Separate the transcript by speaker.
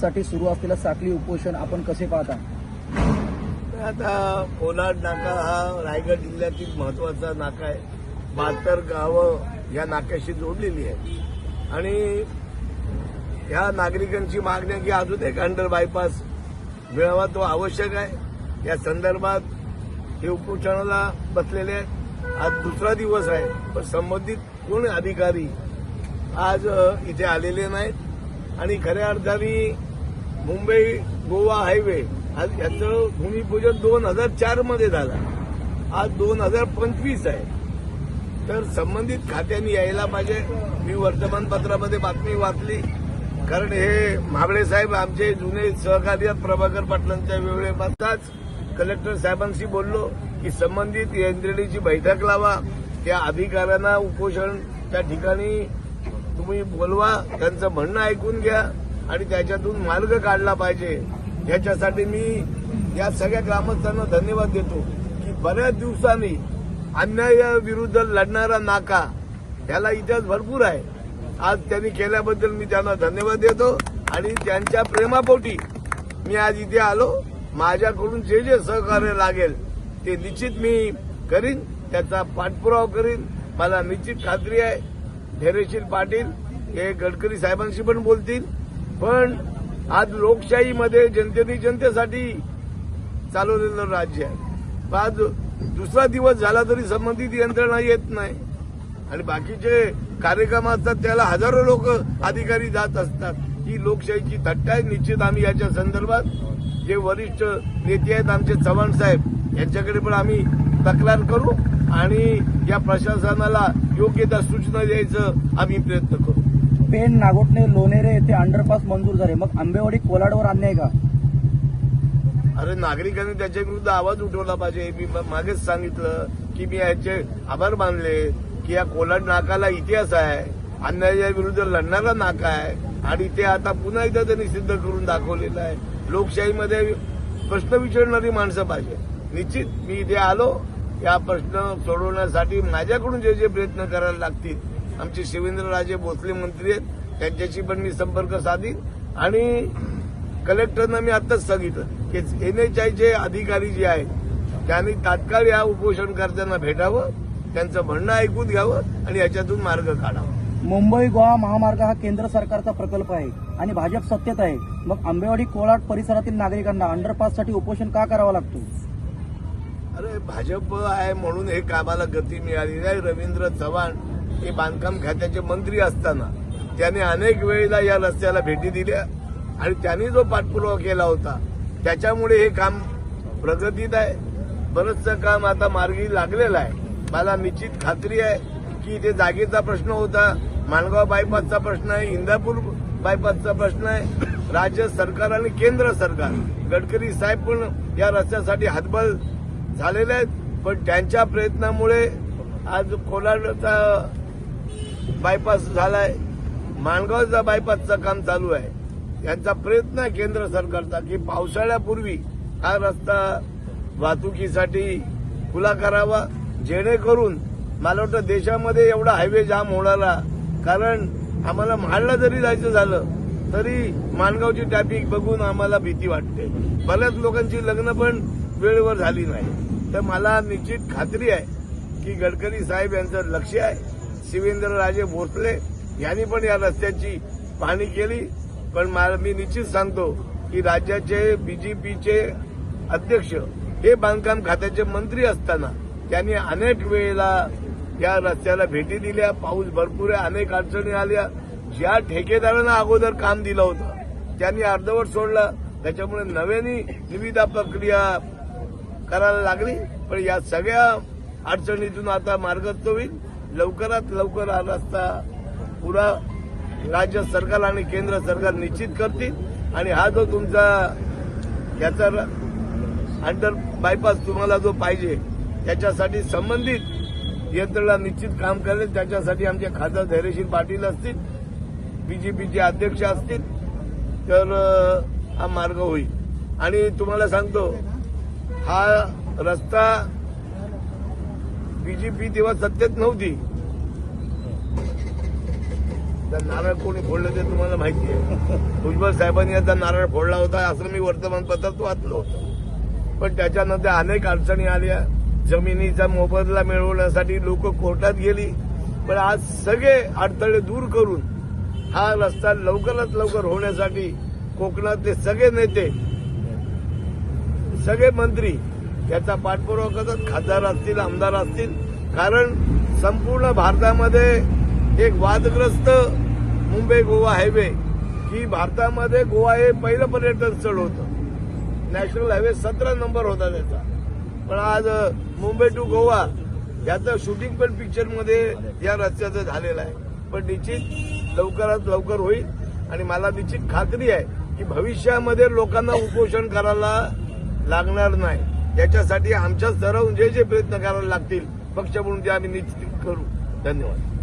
Speaker 1: साठी सुरू असलेलं साखळी उपोषण आपण कसे पाहता?
Speaker 2: आता कोलाड नाका हा रायगड जिल्ह्यातील महत्त्वाचा नाका आहे. बहात्तर गावं या नाक्याशी जोडलेली आहे आणि या नागरिकांची मागणी आहे की अजून एक अंडर बायपास मिळावा तो आवश्यक आहे. या संदर्भात हे उपोषणाला बसलेले आहेत. आज दुसरा दिवस आहे पण संबंधित कोण अधिकारी आज इथे आलेले नाहीत. आणि खऱ्या अर्थाने मुंबई गोवा हायवे आज याचं भूमिपूजन दोन हजार चारमध्ये झालं. आज दोन हजार पंचवीस आहे. तर संबंधित खात्यांनी यायला पाहिजे. मी वर्तमानपत्रामध्ये बातमी वाचली. कारण हे महाबळे साहेब आमचे जुने सहकारी प्रभाकर पाटलांच्या वेळेपासूनच. कलेक्टर साहेबांशी बोललो की संबंधित यंत्रणेची बैठक लावा. त्या अधिकाऱ्यांना उपोषण त्या ठिकाणी तुम्ही बोलवा. त्यांचं म्हणणं ऐकून घ्या. आणि त्याच्यातून मार्ग काढला पाहिजे. याच्यासाठी मी या सगळ्या ग्रामस्थांना धन्यवाद देतो की बऱ्याच दिवसांनी अन्यायाविरुद्ध लढणारा नाका याला इतिहास भरपूर आहे. आज त्यांनी केल्याबद्दल मी त्यांना धन्यवाद देतो आणि त्यांच्या प्रेमापोटी मी आज इथे आलो. माझ्याकडून जे जे सहकार्य लागेल ते निश्चित मी करीन त्याचा पाठपुरावा करीन. मला निश्चित खात्री आहे. धैर्यशील पाटील हे गडकरी साहेबांशी पण बोलतील. पण आज लोकशाहीमध्ये जनतेने जनतेसाठी चालवलेलं राज्य आहे. आज दुसरा दिवस झाला तरी संबंधित यंत्रणा येत नाही. आणि बाकीचे कार्यक्रम असतात त्याला हजारो लोक अधिकारी जात असतात. ही लोकशाहीची थट्टा आहे. निश्चित आम्ही याच्या संदर्भात जे वरिष्ठ नेते आहेत आमचे चव्हाण साहेब यांच्याकडे पण आम्ही तक्रार करू आणि या प्रशासनाला योग्य त्या सूचना द्यायचं आम्ही प्रयत्न करू.
Speaker 1: पेण नागोटणे लोणेरे येथे अंडरपास मंजूर झाले. मग आंबेवाडी कोलाडवर अन्याय का?
Speaker 2: अरे नागरिकांनी त्याच्या विरुद्ध आवाज उठवला पाहिजे. मी मागेच सांगितलं की मी याचे आभार मानले की या कोलाड नाकाला इतिहास आहे. अन्यायाच्या विरुद्ध लढणारा नाका आहे. आणि ते आता पुन्हा एकदा त्यांनी सिद्ध करून दाखवलेलं आहे. लोकशाहीमध्ये प्रश्न विचारणारी माणसं पाहिजे. निश्चित मी इथे आलो. या प्रश्न सोडवण्यासाठी माझ्याकडून जे जे प्रयत्न करायला लागतील आमचे शिवेंद्रराजे भोसले मंत्री आहेत. त्यांच्याशी पण मी संपर्क साधीन. आणि कलेक्टरना मी आताच सांगितलं की एनएचआयचे अधिकारी जे आहेत त्यांनी तात्काळ या उपोषणकर्त्यांना भेटावं त्यांचं म्हणणं ऐकून घ्यावं आणि याच्यातून मार्ग काढावा.
Speaker 1: मुंबई गोवा महामार्ग हा केंद्र सरकारचा प्रकल्प आहे आणि भाजप सत्तेत आहे. मग आंबेवाडी कोलाड परिसरातील नागरिकांना अंडरपाससाठी उपोषण का करावं लागतो?
Speaker 2: अरे भाजप आहे म्हणून हे कामाला गती मिळाली नाही. रवींद्र चव्हाण हे बांधकाम खात्याचे मंत्री असताना त्याने अनेक वेळेला या रस्त्याला भेटी दिल्या आणि त्यांनी जो पाठपुरावा केला होता त्याच्यामुळे हे काम प्रगतीत आहे. बरंचसं काम आता मार्गी लागलेलं आहे. मला निश्चित खात्री आहे की इथे जागेचा प्रश्न होता माणगाव बायपासचा प्रश्न आहे इंदापूर बायपासचा प्रश्न आहे राज्य सरकार आणि केंद्र सरकार. गडकरी साहेब पण या रस्त्यासाठी हातबल झालेले आहेत. पण त्यांच्या प्रयत्नामुळे आज कोलाडचा बायपास झालाय. माणगावचा बायपासचं काम चालू आहे. यांचा प्रयत्न आहे केंद्र सरकारचा की पावसाळ्यापूर्वी हा रस्ता वाहतुकीसाठी खुला करावा. जेणेकरून मला वाटतं देशामध्ये एवढा हायवे जाम होणारा कारण आम्हाला महाडला जरी जायचं झालं तरी माणगावची ट्रॅफिक बघून आम्हाला भीती वाटते. बऱ्याच लोकांची लग्न पण वेळेवर झाली नाही. तर मला निश्चित खात्री आहे की गडकरी साहेब यांचं लक्ष आहे. शिवेंद्र राजे भोसले यांनी पण या रस्त्याची पाहणी केली. पण मला मी निश्चित सांगतो की राज्याचे बीजेपीचे अध्यक्ष हे बांधकाम खात्याचे मंत्री असताना त्यांनी अनेक वेळेला या रस्त्याला भेटी दिल्या. पाऊस भरपूर आहे अनेक अडचणी आल्या. ज्या ठेकेदारानं अगोदर काम दिलं होतं त्यांनी अर्धवट सोडलं. त्याच्यामुळे नव्याने निविदा प्रक्रिया करायला लागली. पण या सगळ्या अडचणीतून आता मार्गस्थ होईल. लवकरात लवकर हा रस्ता पुरा राज्य सरकार आणि केंद्र सरकार निश्चित करतील. आणि हा जो तुमचा याचा र- अंडर बायपास तुम्हाला जो पाहिजे त्याच्यासाठी संबंधित यंत्रणा निश्चित काम करेल. त्याच्यासाठी आमचे खासदार धैर्यशील पाटील असतील बीजेपीचे अध्यक्ष असतील तर हा मार्ग होईल. आणि तुम्हाला सांगतो हा रस्ता बीजेपी तेव्हा सत्तेत नव्हती. त्या नारळ कोणी फोडलं ते तुम्हाला माहिती आहे. भुजबळ साहेबांनी याचा नारळ फोडला होता असं मी वर्तमानपत्रात वाचलं होतं. पण त्याच्यानंतर अनेक अडचणी आल्या. जमिनीचा मोबदला मिळवण्यासाठी लोक कोर्टात गेली. पण आज सगळे अडथळे दूर करून हा रस्ता लवकरात लवकर होण्यासाठी कोकणातले सगळे नेते सगळे मंत्री याचा पाठपुरावा करतात खासदार असतील आमदार असतील. कारण संपूर्ण भारतामध्ये एक वादग्रस्त मुंबई गोवा हायवे ही भारतामध्ये गोवा हे पहिलं पर्यटन स्थळ होतं. नॅशनल हायवे सतरा नंबर होता त्याचा. पण आज मुंबई टू गोवा याचं शूटिंग पण पिक्चरमध्ये या रस्त्याचं झालेलं आहे. पण निश्चित लवकरात लवकर होईल. आणि मला निश्चित खात्री आहे की भविष्यामध्ये लोकांना उपोषण करायला लागणार नाही. याच्यासाठी आमच्या स्तरावरून जे जे प्रयत्न करायला लागतील. पक्ष म्हणून ते आम्ही निश्चित करू. धन्यवाद.